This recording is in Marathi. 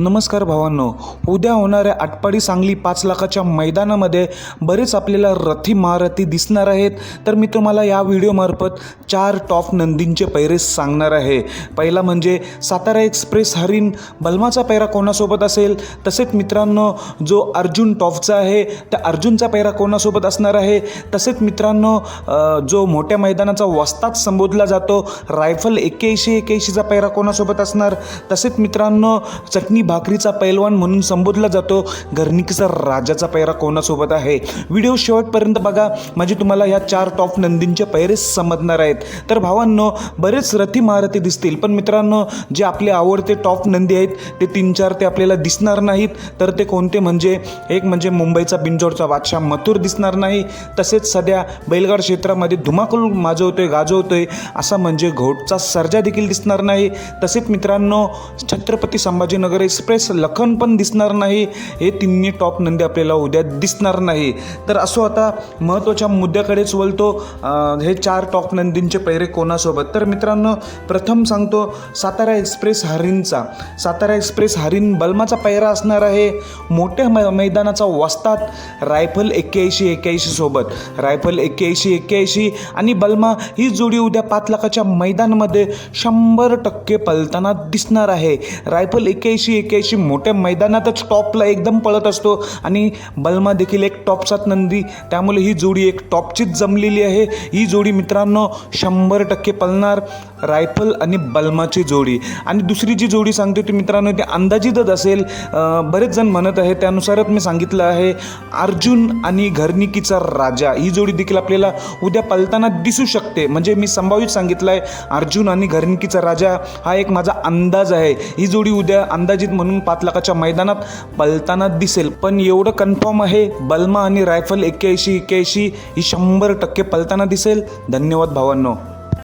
नमस्कार भावांनो. उद्या होणाऱ्या आटपाडी सांगली पाच लाखाच्या मैदानामध्ये बरेच आपल्याला रथी महारथी दिसणार आहेत. तर मी तुम्हाला या व्हिडिओमार्फत चार टॉप नंदींचे पैरे सांगणार आहे. पहिला म्हणजे सातारा एक्सप्रेस हरिण बलमाचा पैरा कोणासोबत असेल? तसेच मित्रांनो जो अर्जुन टॉपचा आहे त्या अर्जुनचा पैरा कोणासोबत असणार आहे? तसेच मित्रांनो जो मोठ्या मैदानाचा वस्ताद संबोधला जातो रायफल एक्क्याऐंशी एक्क्याऐंशीचा पैरा कोणासोबत असणार? तसेच मित्रांनो चटणी भाकरीचा पैलवान म्हणून संबोधला जातो. घरणिकीचा राजाचा पैरा कोणासोबत आहे? व्हिडिओ शेवटपर्यंत बघा. म्हणजे तुम्हाला ह्या चार टॉप नंदींचे पैरे समजणार आहेत. तर भावांनो बरेच रथी महारथी दिसतील. पण मित्रांनो जे आपले आवडते टॉप नंदी आहेत ते तीन चार ते आपल्याला दिसणार नाहीत. तर ते कोणते? म्हणजे एक म्हणजे मुंबईचा बिंजोडचा बादशाह मथुर दिसणार नाही. तसेच सध्या बैलगाड क्षेत्रामध्ये धुमाकूल माजवतोय गाजवतोय असा म्हणजे घोटचा सर्जा देखील दिसणार नाही. तसेच मित्रांनो छत्रपती संभाजीनगर एक्सप्रेस लखन पण दिसणार नाही. हे तिन्ही टॉप नंदी आपल्याला उद्या दिसणार नाही. तर असो आता महत्त्वाच्या मुद्द्याकडेच वळतो. हे चार टॉप नंदींचे पैरे कोणासोबत? तर मित्रांनो प्रथम सांगतो सातारा एक्सप्रेस हरिणचा. सातारा एक्सप्रेस हरिण बलमाचा पैरा असणार आहे. मोठ्या मै मैदानाचा वस्तात रायफल एक्क्याऐंशी एक्क्याऐंशी सोबत. रायफल एक्क्याऐंशी एक्क्याऐंशी आणि बलमा ही जोडी उद्या पाच लाखाच्या मैदानामध्ये शंभर टक्के पलताना दिसणार आहे. रायफल एक्क्याऐंशी एक्क्याऐंशी मोठ्या मैदानातच टॉपला एकदम पळत असतो. आणि बलमा देखील एक टॉपचाच नंदी. त्यामुळे ही जोडी एक टॉपचीच जमलेली आहे. ही जोडी मित्रांनो शंभर टक्के पळणार रायफल आणि बलमाची जोडी. आणि दुसरी जी जोडी सांगतो ती मित्रांनो ती अंदाजितच असेल. बरेच जण म्हणत आहे त्यानुसारच मी सांगितलं आहे. अर्जुन आणि घरनिकीचा राजा. ही जोडी देखील आपल्याला उद्या पळताना दिसू शकते. म्हणजे मी संभावित सांगितलं आहे अर्जुन आणि घरनिकीचा राजा हा एक माझा अंदाज आहे. ही जोडी उद्या अंदाजित म्हणून पाच लाखाच्या मैदानात पलताना दिसेल. पण एवढं कन्फर्म आहे बलमा आणि रायफल एक्क्याऐंशी एक्क्याऐंशी ही शंभर टक्के पलताना दिसेल. धन्यवाद भावांनो.